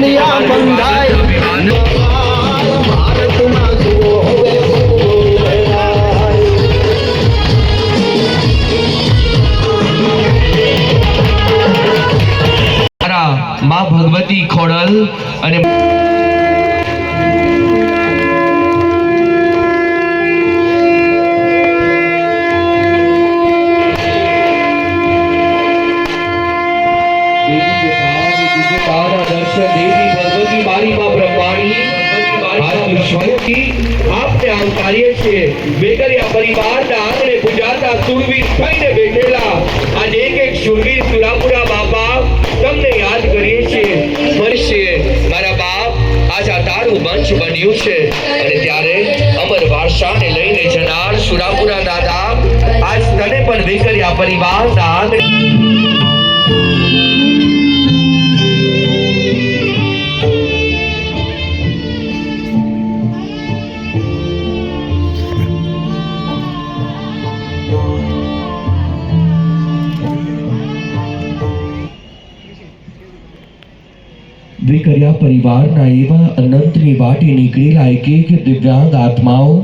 બંધાય મારા માં ભગવતી ખોડલ અને દેવતાની દિવ્યતાના દર્શન આજે એક સુરાપુરા બાપા તમને યાદ કરીએ છીએ મનીષે મારા બાપ આજ તારું મંચ બન્યું છે અને ત્યારે અમર વારસાને લઈને જનાર સુરાપુરા દાદા આજ તને પણ બેકરિયા પરિવારના આંગણે વિકર્યા પરિવારના એવા અનંતની વાટે નીકળેલા એક એક દિવ્યાંગ આત્માઓ.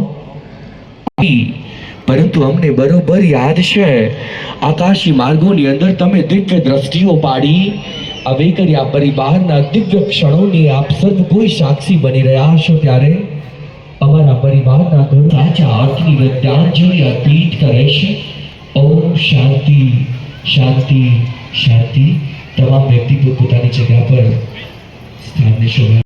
પરંતુ અમને બરોબર યાદ છે, આકાશી માર્ગોની અંદર તમે દિવ્ય દ્રષ્ટિઓ પાડી. આ વેકરિયા પરિવારના દિવ્ય ક્ષણોની આપ સર્વ કોઈ સાક્ષી બની રહ્યા છો ત્યારે અમારા પરિવારના ઘર સાચા અર્થની વિદ્યાંજલિ અર્પિત કરે છે, ઓમ શાંતિ શાંતિ શાંતિ. તમામ વ્યક્તિ પોતપોતાની જગ્યા પર Stanley Şolar